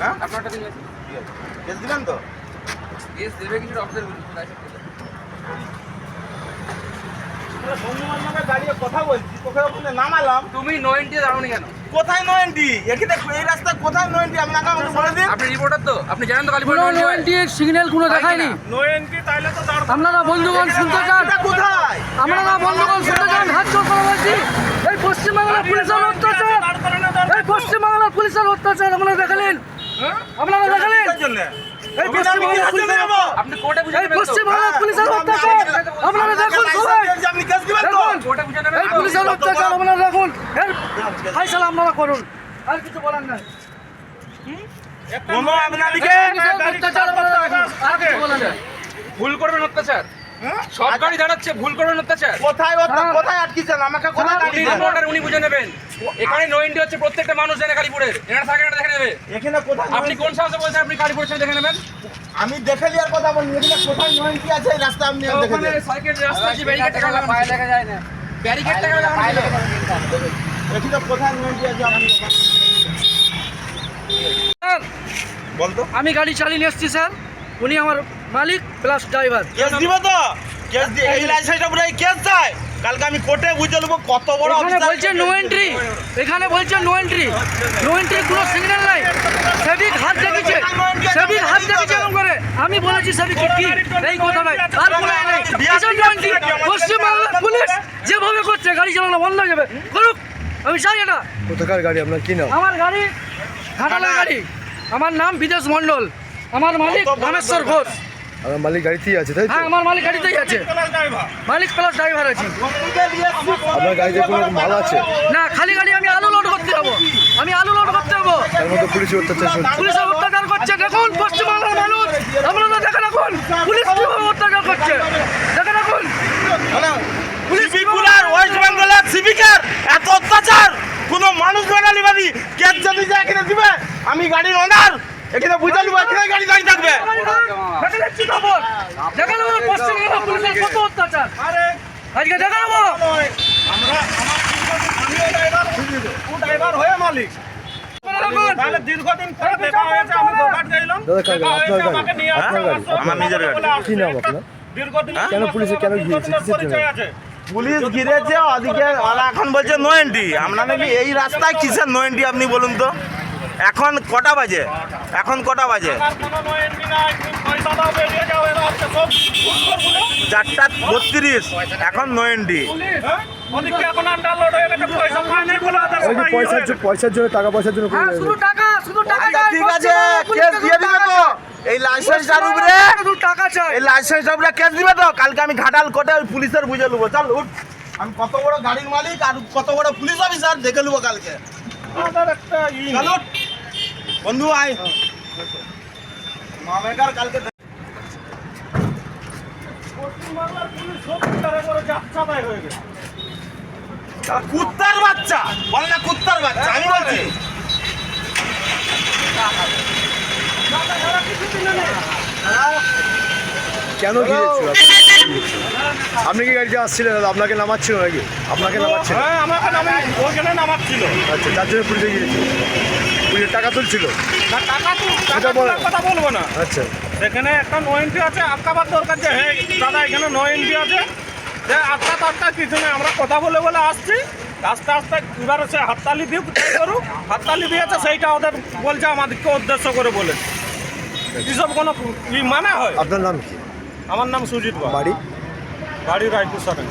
হ্যাঁ? আপনারটা দিন লাইসেন্স কেস দিবেন তো? কেস দেবে কিছু অফিসার বলুন লাইসেন্স দিন। বন্ধু বান্ধবের দাঁড়িয়ে কথা বলছি তোকে ওখানে নামালাম। তুমি নো এন্ট্রি কেন? কোথায় নয়েন্টি এখানে এই কোথায় নয়েন্টি আপনাকে আমাকে বলে দিন। আপনি রিপোর্টার তো? আপনি জানেন তো কালীপুর কোনো নোয়েন্টির সিগন্যাল কোনো দেখায়নি। আপনারা বন্ধুগণ শুনতে চান? এটা কোথায়? আপনারা বন্ধুগণ শুনতে চান? হাত জোর করে বলছি। এই পশ্চিমবাংলার পুলিশের অত্যাচার। এই পশ্চিমবাংলার পুলিশের অত্যাচার আপনারা দেখালেন? আপনারা দেখালেন? এই পশ্চিমবাংলার পুলিশের আপনি কোর্টে বুঝে এই পশ্চিমবাংলার পুলিশের অত্যাচার আপনারা দেখুন সবাই। এই পুলিশের অত্যাচার আপনারা দেখুন। এর ফাইসালা আপনারা করুন। আর কিছু বলার নাই ভুল করবেন অত্যাচার। সব গাড়ি দাঁড়াচ্ছে ভুল করবেন অত্যাচার। কোথায় হ্যাঁ। কোথায় আটকিছেন আমাকে কোথায় উনি আটকিছেন রিপোর্টার উনি বুঝে নেবেন। এখানে নো এন্ট্রি হচ্ছে প্রত্যেকটা মানুষ জানে কালীপুরের। এনারা থাকে না দেখে নেবে। এখানে কোথায় আপনি কোন সাহসে বলছেন আপনি কালীপুরের সাথে দেখে নেবেন? আমি দেখে লিয়ার কথা বলি এখানে কোথায় নয়েন্টি আছে রাস্তা আপনি দেখে সাইকেল রাস্তা আছে ব্যারিকেড টাকা পায়ে দেখা যায় না। ব্যারিকেড টাকা লাগানো ছিল। এখানে কোথায় নয়েন্টি আছে আপনি স্যার বলতো। আমি গাড়ি চালিয়ে নিয়ে এসেছি স্যার। উনি আমার মালিক প্লাস ড্রাইভার কেস দিব তো? কেস দি এই লাইসেন্সটা পুরো এই কেস চাই। কালকে আমি কোর্টে বুঝে নেব কত বড় এখানে বলছে নো এন্ট্রি এখানে বলছে নো এন্ট্রি নো এন্ট্রি কোনো সিগন্যাল নাই। সেবিক হাত দেখেছে সেবিক হাত দেখেছে এরকম করে। আমি বলেছি সেবিক কি? এই কথা নাই। আর কোনো নাই। কিসের no entry? পশ্চিমবাংলার পুলিশ যেভাবে করছে গাড়ি চালানো বন্ধ হয়ে যাবে। করুক আমি চাই এটা। কোথাকার গাড়ি? আপনার কি নাম? আমার গাড়ি ঘাটালের গাড়ি। আমার নাম বিদেশ মণ্ডল। আমার মালিক রামেশ্বর ঘোষ। আমার মালিক গাড়িতেই আছে তাই হ্যাঁ আমার মালিক গাড়িতেই আছে। মালিক প্লাস ড্রাইভার আছে। আপনার গাড়িতে কোনো মাল আছে? না খালি গাড়ি আমি আলু লোড করতে যাব। আমি আলু লোড করতে যাব। তার মধ্যে পুলিশের অত্যাচার পুলিশের অত্যাচার করছে দেখুন পশ্চিমবাংলার মানুষ। আপনারা দেখে রাখুন পুলিশ কীভাবে অত্যাচার করছে। দেখে রাখুন। পুলিশ সিভিকুলার ওয়েস্ট বেঙ্গলের সিভিকের এত অত্যাচার। কোনো মানুষ বাঙালি বাড়ি কেস যদি যায় এখানে দিবে আমি গাড়ির ওনার এখানে বুঝে নিবো এখানে গাড়ি দাঁড়িয়ে থাকবে। যাচ্ছি খবর পুলিশের কত অত্যাচার। আজকে আমরা ড্রাইভার হয়ে মালিক। আমার নিজের গাড়ি কি নাম আপনার? দীর্ঘদিন কেন পুলিশে কেন ঘিরেছে পুলিশ ঘিরেছে ওদিকে ওরা এখন বলছে নো এন্ট্রি আমরা নাকি এই রাস্তায় কিসের নো এন্ট্রি আপনি বলুন তো? এখন কটা বাজে? এখন কটা বাজে? চারটা বত্রিশ এখন নো এন্ট্রি পয়সার জন্য পয়সার জন্য টাকা পয়সার জন্য হ্যাঁ টাকা শুধু টাকা চাই ঠিক আছে কেস দিয়ে দিবে তো। এই লাইসেন্সটার উপরে শুধু টাকা চাই। এই লাইসেন্সটার উপরে কেস দিবে তো? কালকে আমি ঘাটাল কোটে ওই পুলিশের বুঝে নেব চল উঠ। আমি কত বড় গাড়ির মালিক আর কত বড় পুলিশ অফিসার দেখে নেব কালকে। চল উঠ। বন্ধু আয়। মামেকার কালকে দেখ- শালা কুত্তার বাচ্চা। বল না কুত্তার বাচ্চা আমি বলছি। কেন ঘিরেছিল আপনি কি গাড়িতে আসছিলেন দাদা? আপনাকে নামাচ্ছিল নাকি? আপনাকে নামাচ্ছিল? হ্যাঁ আমাকে নামে ওখানে নামাচ্ছিল। আচ্ছা তার জন্য পুলিশে গিয়েছিল পুলিশের টাকা তুলছিল? না টাকা তো টাকা তোলার কথা বলব না। আচ্ছা। সেখানে একটা নো এন্ট্রি আছে আটকাবার দরকার যে হ্যাঁ দাদা এখানে নো এন্ট্রি আছে। যে আটকা তো কিছু নেই আমরা কথা বলে বলে আসছি। আস্তে আস্তে এবার সে হাততালি করুক। হাততালি দিয়েছে সেইটা ওদের বলছে আমাদেরকে উদ্দেশ্য করে বলে। এসব কোনো মানে হয়? আপনার নাম কি? আমার নাম সুজিত বাড়ি? বাড়ি রায়পুর সাথে